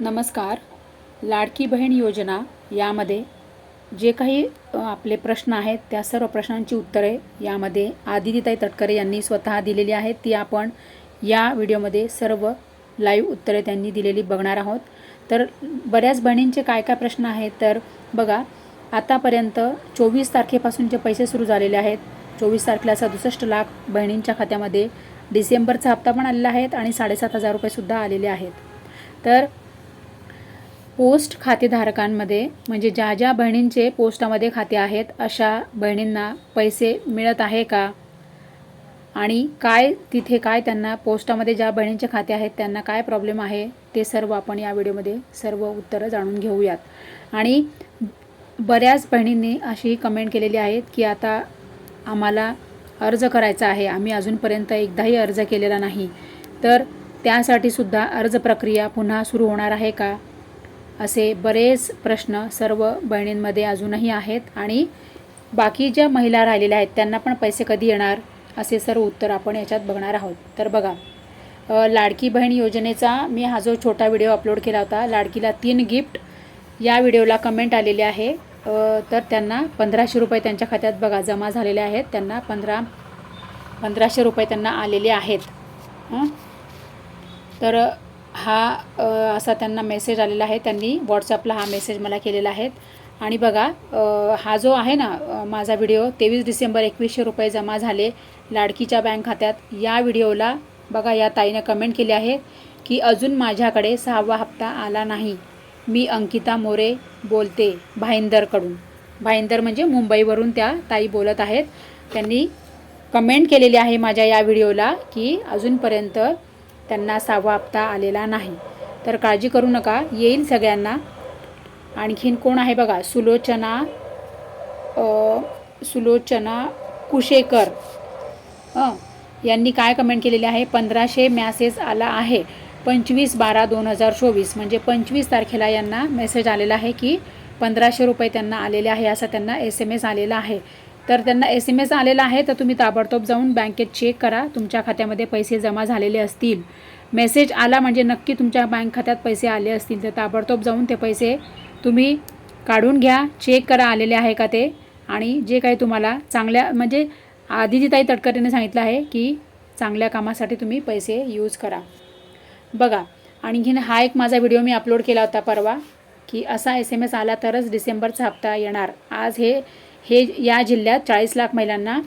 नमस्कार. लाडकी बहीण योजना यामध्ये जे काही आपले प्रश्न आहेत त्या सर्व प्रश्नांची उत्तरे यामध्ये आदितीताई तटकरे यांनी स्वतः दिलेली आहेत. ती आपण या व्हिडिओमध्ये सर्व लाईव्ह उत्तरे त्यांनी दिलेली बघणार आहोत. तर बऱ्याच बहिणींचे काय काय प्रश्न आहेत तर बघा आतापर्यंत चोवीस तारखेपासून जे पैसे सुरू झालेले आहेत चोवीस तारखेला सदुसष्ट लाख बहिणींच्या खात्यामध्ये डिसेंबरचा हप्ता पण आलेला आहेत आणि साडेसात हजार रुपयेसुद्धा आलेले आहेत. तर पोस्ट खातेधारकांमध्ये म्हणजे ज्या ज्या बहिणींचे पोस्टामध्ये खाते आहेत अशा बहिणींना पैसे मिळत आहे का? आणि काय तिथे काय त्यांना पोस्टामध्ये ज्या बहिणींचे खाते आहेत त्यांना काय प्रॉब्लेम आहे? ते सर्व आपण या व्हिडिओमध्ये सर्व उत्तरं जाणून घेऊयात. आणि बऱ्याच बहिणींनी अशी कमेंट केलेली आहेत की आता आम्हाला अर्ज करायचा आहे. आम्ही अजूनपर्यंत एकदाही अर्ज केलेला नाही. तर त्यासाठी सुद्धा अर्ज प्रक्रिया पुन्हा सुरू होणार आहे का? असे बरेच प्रश्न सर्व बहिणींमध्ये अजूनही आहेत आणि बाकी ज्या महिला राहिलेल्या आहेत त्यांना पण पैसे कधी येणार? असे सर्व उत्तर आपण याच्यात बघणार आहोत. तर बघा लाडकी बहीण योजनेचा मी हा जो छोटा व्हिडिओ अपलोड केला होता लाडकीला तीन गिफ्ट या व्हिडिओला कमेंट आलेले आहे. तर त्यांना पंधराशे रुपये त्यांच्या खात्यात बघा जमा झालेले आहेत. त्यांना पंधरा पंधराशे रुपये त्यांना आलेले आहेत. तर हा असा त्यांना मेसेज आलेला आहे. त्यांनी व्हॉट्सअपला हा मेसेज मला केलेला आहे. आणि बघा हा जो आहे ना माझा व्हिडिओ तेवीस डिसेंबर एकवीसशे रुपये जमा झाले लाडकीच्या बँक खात्यात. या व्हिडिओला बघा या ताईनं कमेंट केली आहे की अजून माझ्याकडे सहावा हप्ता आला नाही. मी अंकिता मोरे बोलते भाईंदरकडून. भाईंदर म्हणजे मुंबईवरून त्या ताई बोलत आहेत. त्यांनी कमेंट केलेली आहे माझ्या या व्हिडिओला की अजूनपर्यंत त्यांना सहावा हप्ता आलेला नाही. तर काळजी करू नका येईल सगळ्यांना. आणखीन कोण आहे बघा? सुलोचना सुलोचना कुशेकर. हं यांनी काय कमेंट केलेली आहे? पंधराशे मॅसेज आला आहे. पंचवीस बारा दोन हजार चोवीस. म्हणजे पंचवीस तारखेला यांना मेसेज आलेला आहे की पंधराशे रुपये त्यांना आलेले आहे असा त्यांना एस एम एस आलेला आहे. तर त्यांना एस एम एस आलेला आहे तर तुम्ही ताबडतोब जाऊन बँकेत चेक करा. तुमच्या खात्यामध्ये पैसे जमा झालेले असतील. मेसेज आला म्हणजे नक्की तुमच्या बँक खात्यात पैसे आले असतील तर ताबडतोब जाऊन ते पैसे तुम्ही काढून घ्या. चेक करा आलेले आहे का ते. आणि जे काही तुम्हाला चांगल्या म्हणजे आदितीताई तटकरेने सांगितलं आहे की चांगल्या कामासाठी तुम्ही पैसे यूज करा. बघा आणखीन हा एक माझा व्हिडिओ मी अपलोड केला होता परवा की असा एस एम एस आला तरच डिसेंबरचा हप्ता येणार. आज हे हे या जिल्ह्यात चाळीस लाख महिलांना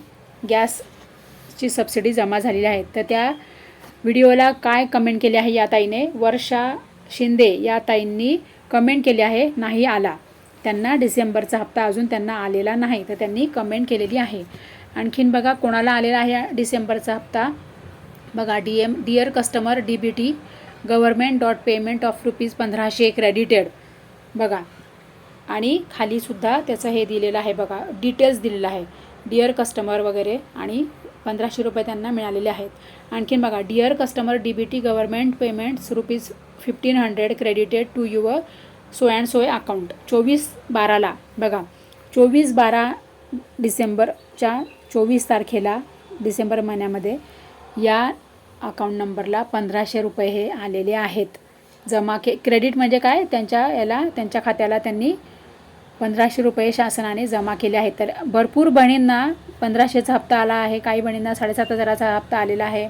गॅसची सबसिडी जमा झालेली आहे. तर त्या व्हिडिओला काय कमेंट केली आहे या ताईने? वर्षा शिंदे या ताईंनी कमेंट केली आहे नाही आला. त्यांना डिसेंबरचा हप्ता अजून त्यांना आलेला नाही तर त्यांनी कमेंट केलेली आहे. आणखीन बघा कोणाला आलेला आहे डिसेंबरचा हप्ता? बघा D M dear customer D B T government dot payment of rupees पंधराशे क्रेडिटेड बघा आणि खालीसुद्धा त्याचं हे दिलेलं आहे बघा डिटेल्स दिलेलं आहे. डिअर कस्टमर वगैरे आणि पंधराशे रुपये त्यांना मिळालेले आहेत. आणखीन बघा dear customer D B T government payments rupees fifteen hundred credited to your so and so account चोवीस बाराला बघा चोवीस बारा डिसेंबरच्या चोवीस तारखेला डिसेंबर महिन्यामध्ये या अकाउंट नंबरला पंधराशे रुपये हे आलेले आहेत. जमा के क्रेडिट म्हणजे काय? त्यांच्या याला त्यांच्या खात्याला त्यांनी पंधराशे रुपये शासनाने जमा केले आहेत. तर भरपूर बहिणींना पंधराशेचा हप्ता आला आहे. काही बहिणींना साडेसात हजाराचा हप्ता आलेला आहे.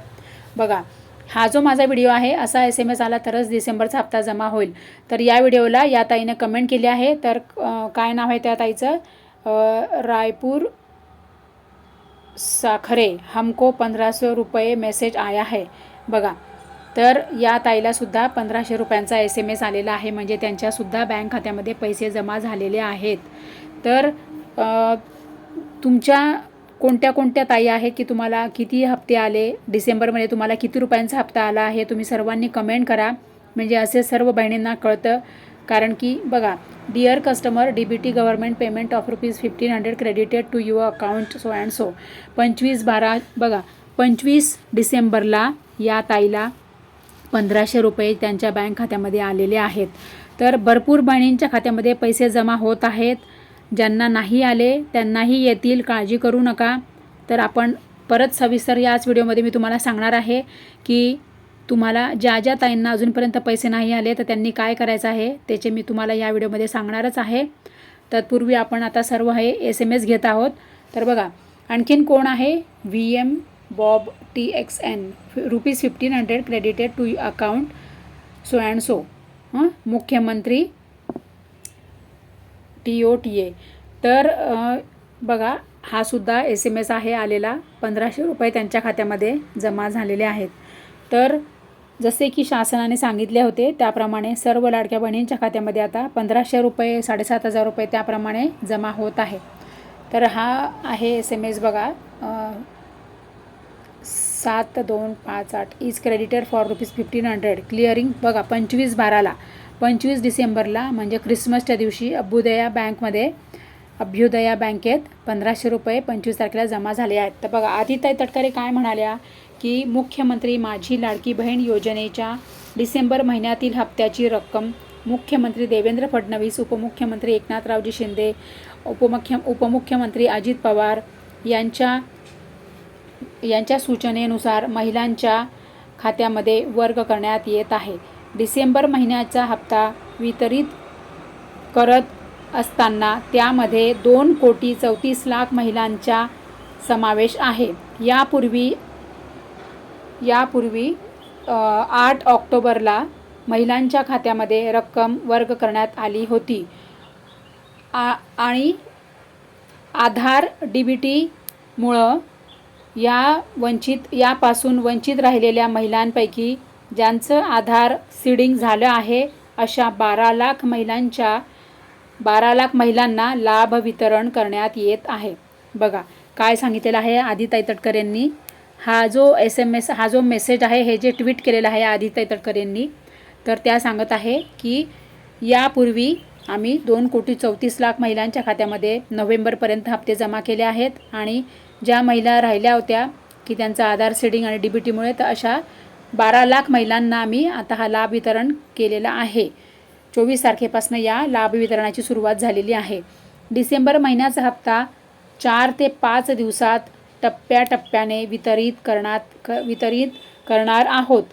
बघा हा जो माझा व्हिडिओ आहे असा एस एम एस आला तरच डिसेंबरचा हप्ता जमा होईल. तर या व्हिडिओला या ताईनं कमेंट केली आहे. तर काय नाव आहे त्या ताईचं? रायपूर साखरे हमको पंधरा सौ रुपये मेसेज आया है बघा तर या ताईलासुद्धा पंधराशे रुपयांचा एस एम एस आलेला आहे. म्हणजे त्यांच्यासुद्धा बँक खात्यामध्ये पैसे जमा झालेले आहेत. तर तुमच्या कोणत्या कोणत्या ताई आहेत की तुम्हाला किती हप्ते आले? डिसेंबरमध्ये तुम्हाला किती रुपयांचा हप्ता आला आहे? तुम्ही सर्वांनी कमेंट करा. म्हणजे असे सर्व बहिणींना कळतं. कारण की बघा dear customer D B T government payment of rupees fifteen hundred credited to your account so and so पंचवीस बारा बघा पंचवीस डिसेंबरला या ताईला पंधराशे रुपये त्यांच्या बँक खात्यामध्ये आलेले आहेत. तर भरपूर बहिणींच्या खात्यामध्ये पैसे जमा होत आहेत. ज्यांना नाही आले त्यांनाही येतील. काळजी करू नका. तर आपण परत सविस्तर याच व्हिडिओमध्ये मी तुम्हाला सांगणार आहे की तुम्हाला ज्या ज्या ताईंना अजूनपर्यंत पैसे नाही आले तर त्यांनी काय करायचं आहे त्याचे मी तुम्हाला या व्हिडिओमध्ये सांगणारच आहे. तत्पूर्वी आपण आता सर्व हे एस एम एस घेत आहोत. तर बघा आणखीन कोण आहे? V M BOB T X N rupees fifteen hundred credited to account so and so मुख्यमंत्री टी ओ टी ए तर बघा हा सुद्धा एस एम एस आहे आलेला. पंधराशे रुपये त्यांच्या खात्यामध्ये जमा झालेले आहेत. तर जसे की शासनाने सांगितले होते त्याप्रमाणे सर्व लाडक्या बहिणींच्या खात्यामध्ये आता पंधराशे रुपये साडेसात हजार रुपये त्याप्रमाणे जमा होत आहे. तर हा आहे एस एम एस बघा सात दोन पाच आठ. Is credited for rupees fifteen hundred clearing बघा पंचवीस बाराला. पंचवीस डिसेंबरला म्हणजे क्रिसमसच्या दिवशी अभ्युदया बँकमध्ये अभ्युदया बँकेत पंधराशे रुपये पंचवीस तारखेला जमा झाले आहेत. तर बघा आदिताई तटकरे काय म्हणाल्या की मुख्यमंत्री माझी लाडकी बहीण योजनेच्या डिसेंबर महिन्यातील हप्त्याची रक्कम मुख्यमंत्री देवेंद्र फडणवीस उपमुख्यमंत्री एकनाथरावजी शिंदे उपमुख्य उपमुख्यमंत्री अजित पवार यांच्या यांच्या सूचनेनुसार महिलांच्या खात्यामध्ये वर्ग करण्यात येत आहे. डिसेंबर महिन्याचा हप्ता वितरित करत असताना त्यामध्ये दोन कोटी चौतीस लाख महिलांचा समावेश आहे. यापूर्वी यापूर्वी आठ ऑक्टोबरला महिलांच्या खात्यामध्ये रक्कम वर्ग करण्यात आली होती. आ आणि आधार डी बी टीमुळं या वंचित यापासून वंचित राहिलेल्या महिलांपैकी ज्यांचं आधार सीडिंग झालं आहे अशा बारा लाख महिलांच्या बारा लाख महिलांना लाभ वितरण करण्यात येत आहे. बघा काय सांगितलेलं आहे आदिताई तटकर यांनी? हा जो एस एम एस हा जो मेसेज आहे हे जे ट्विट केलेलं आहे आदिताई तटकर यांनी तर त्या सांगत आहे की यापूर्वी आम्ही दोन कोटी चौतीस लाख महिलांच्या खात्यामध्ये नोव्हेंबरपर्यंत हप्ते जमा केले आहेत आणि ज्या महिला राहिल्या होत्या की त्यांचं आधार सेडिंग आणि डी बी टीमुळे तर अशा बारा लाख महिलांना आम्ही आता हा लाभ वितरण केलेला आहे. चोवीस तारखेपासून या लाभ वितरणाची सुरुवात झालेली आहे. डिसेंबर महिन्याचा हप्ता चार ते पाच दिवसात टप्प्याटप्प्याने वितरित करण्यात क वितरित करणार आहोत.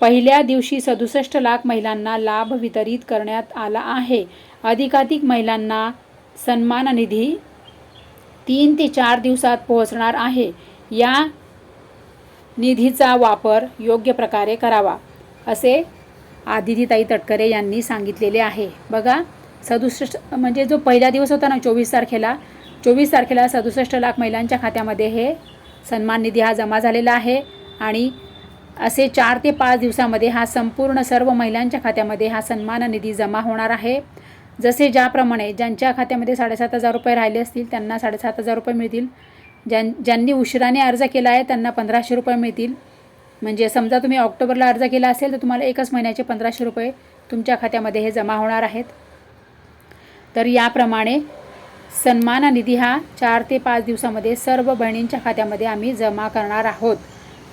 पहिल्या दिवशी सदुसष्ट लाख महिलांना लाभ वितरित करण्यात आला आहे. अधिकाधिक महिलांना सन्मान निधी तीन ते चार दिवसात पोहोचणार आहे. या निधीचा वापर योग्य प्रकारे करावा असे आदितीताई तटकरे यांनी सांगितलेले आहे. बघा सदुसष्ट म्हणजे जो पहिला दिवस होता ना चोवीस तारखेला चोवीस तारखेला सदुसष्ट लाख महिलांच्या खात्यामध्ये हे सन्मान निधी हा जमा झालेला आहे आणि असे चार ते पाच दिवसामध्ये हा संपूर्ण सर्व महिलांच्या खात्यामध्ये हा सन्मान निधी जमा होणार आहे. जसे ज्याप्रमाणे ज्यांच्या खात्यामध्ये साडेसात हजार रुपये राहिले असतील त्यांना साडेसात हजार रुपये मिळतील. ज्यां ज्यांनी उशिराने अर्ज केला आहे त्यांना पंधराशे रुपये मिळतील. म्हणजे समजा तुम्ही ऑक्टोबरला अर्ज केला असेल तर तुम्हाला एकच महिन्याचे पंधराशे रुपये तुमच्या खात्यामध्ये हे जमा होणार आहेत. तर याप्रमाणे सन्मान निधी हा चार ते पाच दिवसामध्ये सर्व बहिणींच्या खात्यामध्ये आम्ही जमा करणार आहोत.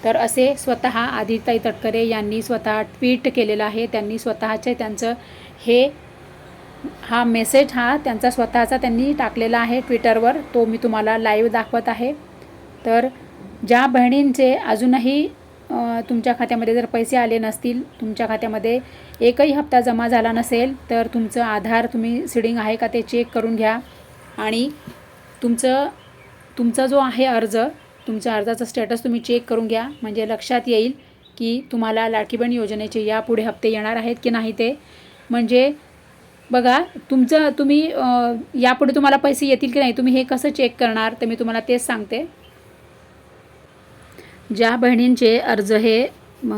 तर असे स्वतः आदिताई तटकरे यांनी स्वतः ट्विट केलेलं आहे. त्यांनी स्वतःचे त्यांचं हे हा मेसेज हा त्यांचा स्वतःचा त्यांनी टाकलेला आहे ट्विटरवर तो मी तुम्हाला लाईव्ह दाखवत आहे. तर ज्या बहिणींचे अजूनही तुमच्या खात्यामध्ये जर पैसे आले नसतील तुमच्या खात्यामध्ये एकही हप्ता जमा झाला नसेल तर तुमचं आधार तुम्ही सिडिंग आहे का ते चेक करून घ्या. आणि तुमचं तुमचा जो आहे अर्ज तुमच्या अर्जाचा स्टेटस तुम्ही चेक करून घ्या. म्हणजे लक्षात येईल की तुम्हाला लाडकी योजनेचे यापुढे हप्ते येणार आहेत की नाही ते. म्हणजे बघा तुमचं तुम्ही यापुढे तुम्हाला पैसे येतील की नाही तुम्ही हे कसं चेक करणार तर मी तुम्हाला तेच सांगते. ज्या बहिणींचे अर्ज हे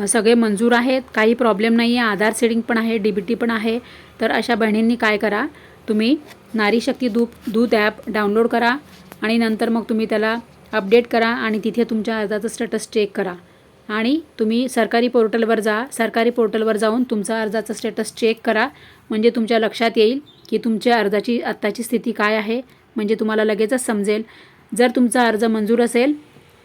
सगळे मंजूर आहेत काही प्रॉब्लेम नाही आहे आधार सेडिंग पण आहे डी बी टी पण आहे तर अशा बहिणींनी काय करा तुम्ही नारी शक्ती दूध दूध ॲप डाउनलोड करा आणि नंतर मग तुम्ही त्याला अपडेट करा आणि तिथे तुमच्या अर्जाचं स्टेटस चेक करा. आणि तुम्ही सरकारी पोर्टलवर जा. सरकारी पोर्टलवर जाऊन तुमचा अर्जाचा स्टेटस चेक करा. म्हणजे तुमच्या लक्षात येईल की तुमच्या अर्जाची आत्ताची स्थिती काय आहे. म्हणजे तुम्हाला लगेचच समजेल. जर तुमचा अर्ज मंजूर असेल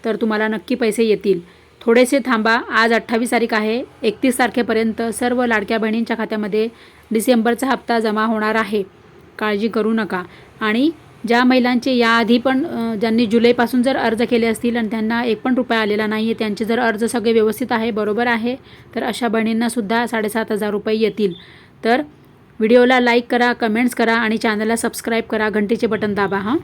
तर तुम्हाला नक्की पैसे येतील. थोडेसे थांबा. आज अठ्ठावीस तारीख आहे. एकतीस तारखेपर्यंत सर्व लाडक्या बहिणींच्या खात्यामध्ये डिसेंबरचा हप्ता जमा होणार आहे. काळजी करू नका. आणि ज्या महिलांचे याआधी पण ज्यांनी जुलैपासून जर अर्ज केले असतील आणि त्यांना एक पण रुपया आलेला नाही आहे त्यांचे जर अर्ज सगळे व्यवस्थित आहे बरोबर आहे तर अशा बहिणींनासुद्धा साडेसात हजार रुपये येतील. तर व्हिडिओला लाईक करा कमेंट्स करा आणि चॅनलला सबस्क्राईब करा घंटीचे बटन दाबा हां.